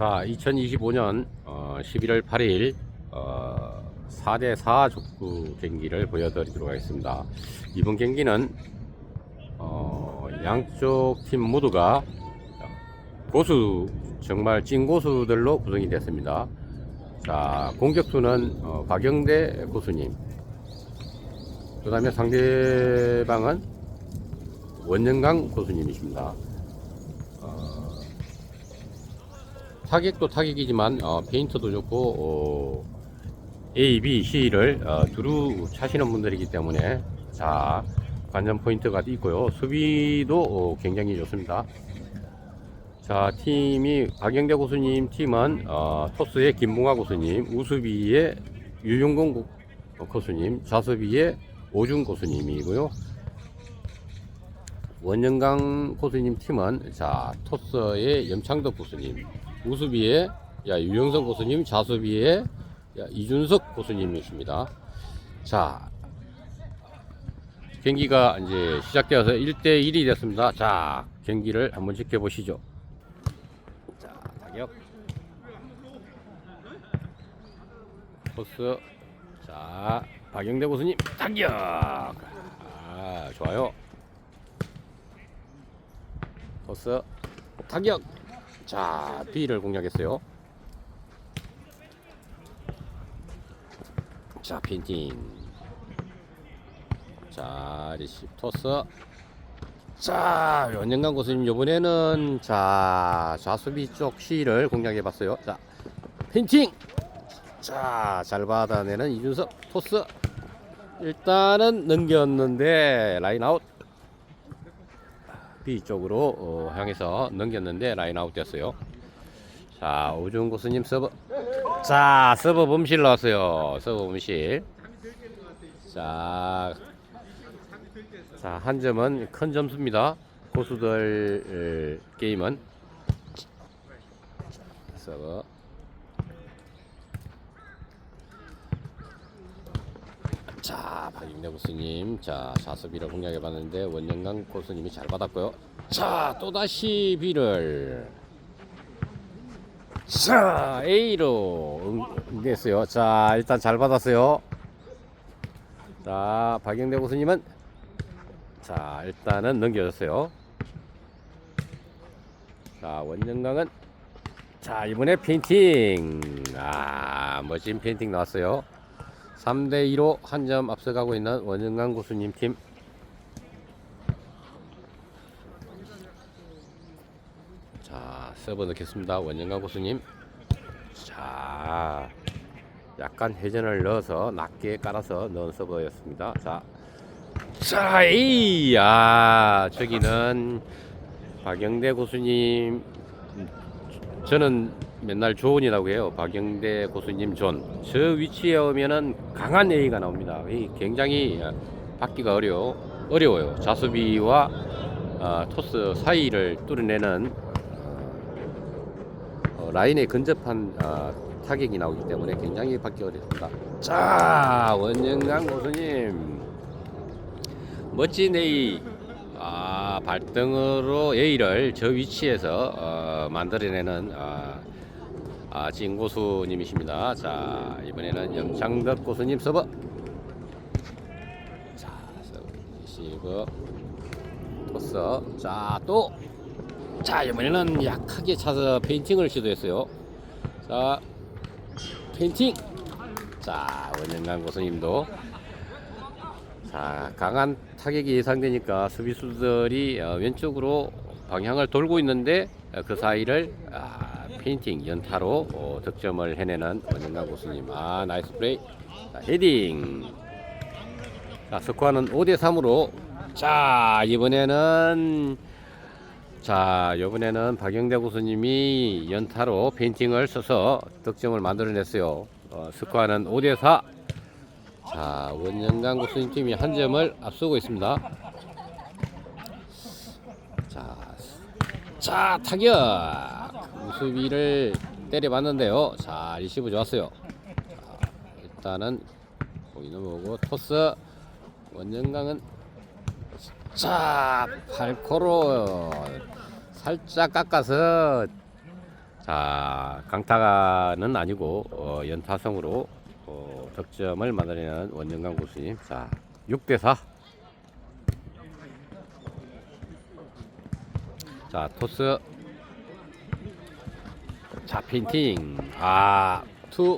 자, 2025년 어, 11월 8일 어, 4대4 족구 경기를 보여드리도록 하겠습니다. 이번 경기는 어, 양쪽 팀 모두가 고수 정말 찐 고수들로 구성이 됐습니다. 자, 공격수는 어, 박영대 고수님. 그 다음에 상대방은 원영강 고수님이십니다. 어, 타격도 타격이지만 어, 페인트도 좋고 어, A, B, C를 어, 두루 차시는 분들이기 때문에 자 관전 포인트가 있고요. 수비도 어, 굉장히 좋습니다. 자 팀이 박영대 고수님 팀은 어, 토스의 김봉화 고수님, 우수비의 유용공 고- 어, 고수님, 좌수비의 오준 고수님이고요. 원영강 고수님 팀은 자 토스의 염창덕 고수님, 우수비의 야 유영선 고수님, 좌수비의 야, 이준석 고수님이십니다. 자 경기가 이제 시작되어서 1대 1이 됐습니다. 자 경기를 한번 지켜보시죠. 자 타격 토스 자 박영대 고수님 타격 아 좋아요. 토스 타격 자 B를 공략했어요. 자 핀팅 자 리시 토스. 자 연영강 고수님 이번에는 자 좌수비 쪽 C를 공략해 봤어요. 자 핀팅! 자 잘 받아내는 이준석 토스. 일단은 넘겼는데 라인 아웃 B 쪽으로 어, 향해서 넘겼는데 라인 아웃 됐어요. 자 오준 고수님 서버 자 서버 범실 나왔어요. 서버 범실. 자, 자, 한 점은 큰 점수입니다. 고수들 어, 게임은 서버 자, 박임래 고수님. 자, 좌수비를 공략해 봤는데 원영강 고수님이 잘 받았고요. 자, 또다시 B를. 자, A로 응- 응했어요. 자, 일단 잘 받았어요. 자, 박영대 고수님은 자, 일단은 넘겨줬어요. 자, 원영강은 자, 이번에 페인팅. 아, 멋진 페인팅 나왔어요. 3대 2로 한 점 앞서가고 있는 원영강 고수님 팀. 자, 서버 넣겠습니다. 원영강 고수님. 자, 약간 회전을 넣어서 낮게 깔아서 넣은 서버였습니다. 자, 자, 이, 야, 저기는 박영대 고수님. 저는 맨날 존이라고 해요. 박영대 고수님 존. 저 위치에 오면은 강한 A가 나옵니다. 이 굉장히 받기가 어려워, 어려워요. 자수비와 어, 토스 사이를 뚫어내는 어, 라인에 근접한 어, 타격이 나오기 때문에 굉장히 받기 어렵습니다. 자, 원영강 고수님. 멋진 A. 아, 발등으로 A를 저 위치에서 어, 만들어내는 아, 아, 진 고수님이십니다. 자, 이번에는 염창덕 고수님 서버. 자, 서브 토스. 자, 또. 자, 이번에는 약하게 차서 페인팅을 시도했어요. 자, 페인팅. 자, 원영강 고수님도 자, 강한 타격이 예상되니까 수비수들이 어, 왼쪽으로 방향을 돌고 있는데 어, 그 사이를 아, 페인팅 연타로 어, 득점을 해내는 원영강 고수님. 아, 나이스 플레이. 자, 헤딩. 자, 스코어는 5대 3으로 자, 이번에는 자, 이번에는 박영대 고수님이 연타로 페인팅을 써서 득점을 만들어냈어요. 어, 스코어는 5대 4. 자, 원영강 고수님 팀이 한 점을 앞서고 있습니다. 자, 자 타격 우 수비를 때려봤는데요. 자, 리시브 좋았어요. 자, 일단은 보이는 보고 토스 원영강은 자 팔코로 살짝 깎아서 자, 강타는 아니고 어, 연타성으로 어, 득점을 만들어내는 원정강 고수님. 자, 6대 4. 자, 토스. 자, 핀팅. 아, 투.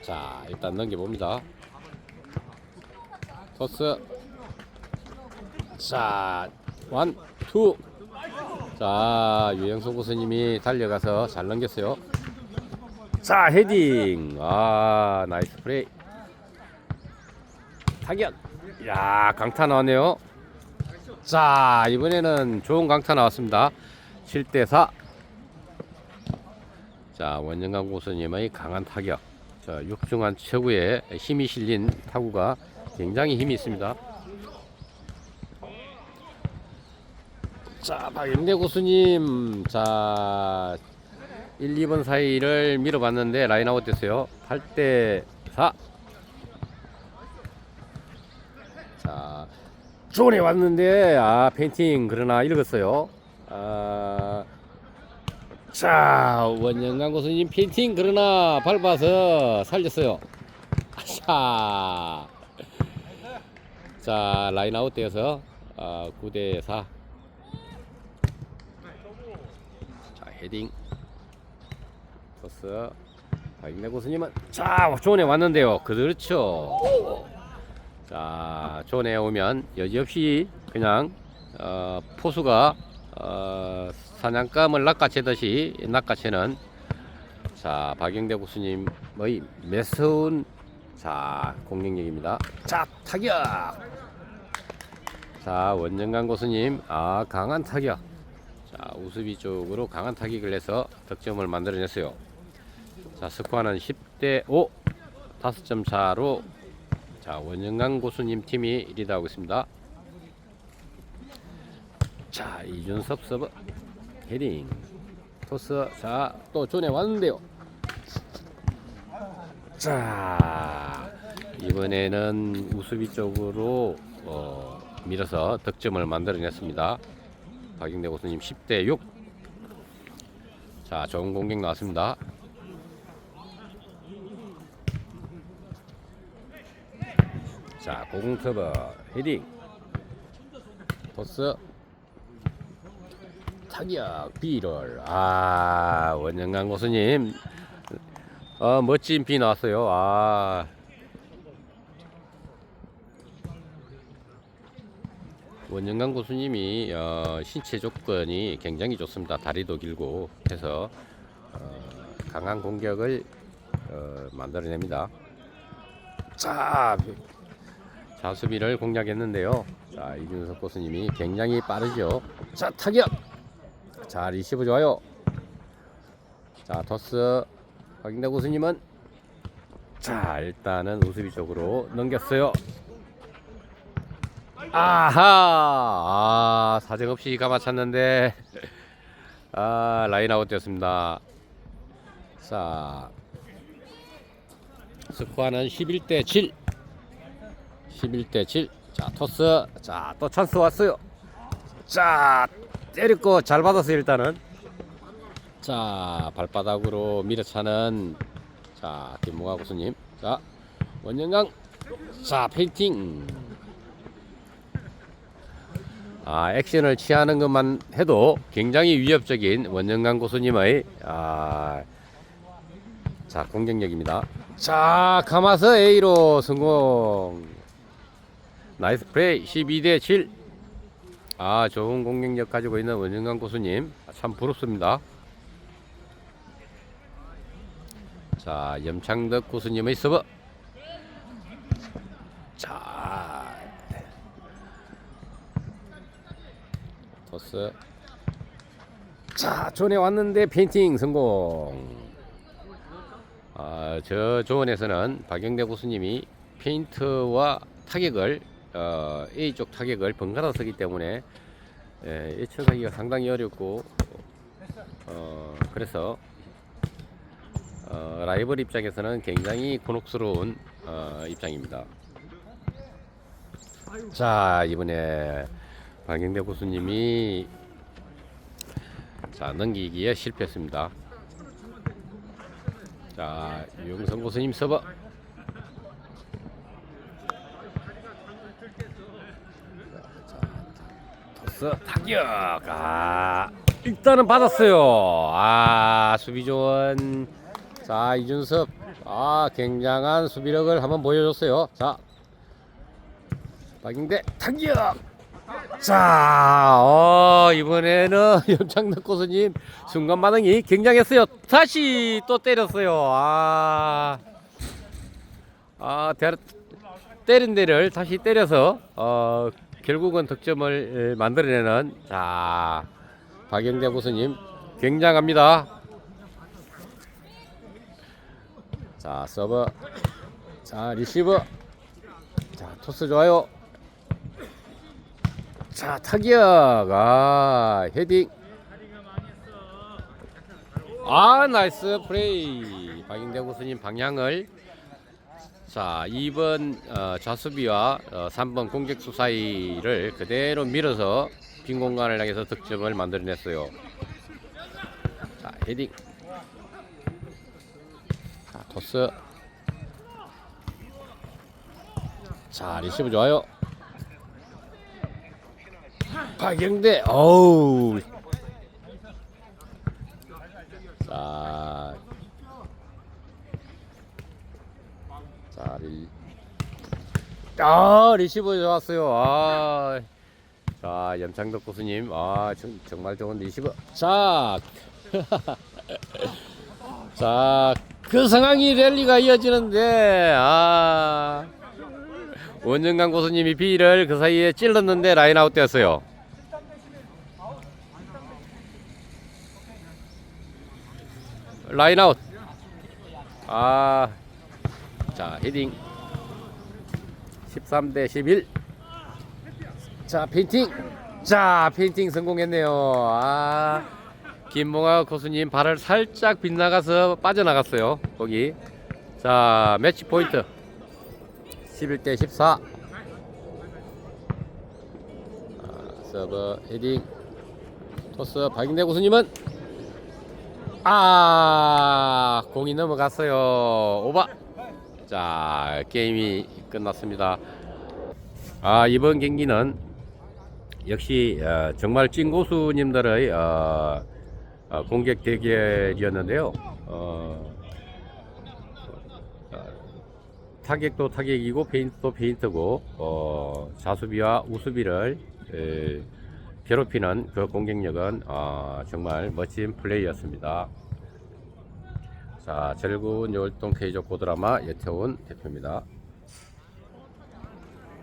자, 일단 넘겨봅니다. 토스. 자, 원, 투. 자, 유영수 고수님이 달려가서 잘 넘겼어요. 자, 헤딩. 아, 나이스 플레이. 타격. 야, 강타 나왔네요. 자, 이번에는 좋은 강타 나왔습니다. 7대 4. 자, 원정강 고수님의 강한 타격. 자, 육중한 최고의 힘이 실린 타구가 굉장히 힘이 있습니다. 자, 박영대 고수님. 자, 1, 2번 사이를 밀어봤는데 라인아웃 됐어요. 8대 4. 자, 존에 왔는데 아 페인팅 그러나 읽었어요. 아, 자 원영강 고수님 페인팅 그러나 밟아서 살렸어요. 아샤. 자 라인 아웃 되어서 아, 9대 4. 자 헤딩. 토스. 박인내 고수님은 자 존에 왔는데요. 그렇죠. 자, 존에 오면 여지없이 그냥 어, 포수가 어, 사냥감을 낚아채듯이 낚아채는 자 박영대 고수님의 매서운 자 공격력입니다. 자 타격. 자 원정강 고수님 아 강한 타격. 자 우수비 쪽으로 강한 타격을 해서 득점을 만들어냈어요. 자 스코어는 10대 5 5점 차로 자 원영강 고수님 팀이 리드하고 있습니다. 자 이준섭 서브 헤딩 토스 자또 존에 왔는데요. 자 이번에는 우수비 쪽으로 어, 밀어서 득점을 만들어냈습니다. 박영대 고수님 10대 6. 자 좋은 공격 나왔습니다. 자, 고공터버 헤딩 토스 타격 비를 아 원영강 고수님 어 멋진 비 나왔어요 아 원영강 고수님이 어, 신체 조건이 굉장히 좋습니다 다리도 길고 해서 어, 강한 공격을 어, 만들어냅니다 자 자, 수비를 공략했는데요. 자, 이준석 고수님이 굉장히 빠르죠. 자, 타격! 자, 리시브 좋아요. 자, 토스. 박인대 고수님은 자, 일단은 우수비 쪽으로 넘겼어요. 아하! 아, 사정없이 감아찼는데, 아, 라인아웃 되었습니다. 자, 스코어는 11대 7. 11대 7. 자, 토스. 자, 또 찬스 왔어요. 자, 때렸고 잘 받았어요, 일단은. 자, 발바닥으로 밀어차는 자, 김무가 고수님. 자, 원영강. 자, 페인팅. 아, 액션을 취하는 것만 해도 굉장히 위협적인 원영강 고수님의 아, 자, 공격력입니다. 자, 감아서 A로 성공. 나이스 플레이 12 대 7. 아, 좋은 공격력 가지고 있는 원영강 고수님. 아, 참 부럽습니다. 자, 염창덕 고수님의 서브. 자, 토스. 자, 존에 왔는데 페인팅 성공. 아, 저 조원에서는 박영대 고수님이 페인트와 타격을 어, A 쪽 타격을 번갈아 서기 때문에 예, 예측하기가 상당히 어렵고 어, 그래서 어, 라이벌 입장에서는 굉장히 곤혹스러운 어, 입장입니다. 자 이번에 박영대 고수님이 자자 넘기기에 실패했습니다. 자 유영성 고수님 서버. 토스 타격. 아 일단은 받았어요. 아 수비 좋은. 자 이준섭. 아 굉장한 수비력을 한번 보여줬어요. 자 박인대 타격. 자, 어, 이번에는 연창덕 고수님 순간 반응이 굉장했어요. 다시 또 때렸어요. 아, 아, 때, 때린 데를 다시 때려서 어, 결국은 득점을 에, 만들어내는 자 박영대 고수님 굉장합니다. 자 서버, 자 리시버, 자 토스 좋아요. 자 타격 아 헤딩 아 나이스 플레이 박인대 고수님 방향을 자 2번 어, 좌수비와 어, 3번 공격수 사이를 그대로 밀어서 빈 공간을 향해서 득점을 만들어냈어요. 자 헤딩. 자 토스. 자 리시브 좋아요. 박영대 어우. 자, 자 리, 아 리시브 좋았어요. 아, 자 염창덕 고수님. 아 정, 정말 좋은 리시브. 자, 자 그 상황이 랠리가 이어지는데 아. 원정강 고수님이 비를 그 사이에 찔렀는데 라인 아웃 되었어요. 라인 아웃. 아, 자 헤딩. 13 대 11. 자 페인팅. 자 페인팅 성공했네요. 아, 김봉아 고수님 발을 살짝 빗나가서 빠져나갔어요. 거기. 자 매치 포인트. 11대 14 아, 서브 헤딩 토스 박인대 고수님은 아 공이 넘어갔어요 오바 자 게임이 끝났습니다 아 이번 경기는 역시 어, 정말 찐 고수님들의 어, 어, 공격 대결이었는데요 어, 타격도 타격이고 페인트도 페인트고 어, 자수비와 우수비를 에, 괴롭히는 그 공격력은 어, 정말 멋진 플레이였습니다. 자, 즐거운 열동 K족 고드라마 예태훈 대표입니다.